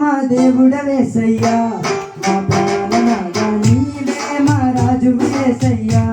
మా దేవుడ వేసయ్యా మా ప్రాణనాథ నీవే మా రాజు వేసయ్యా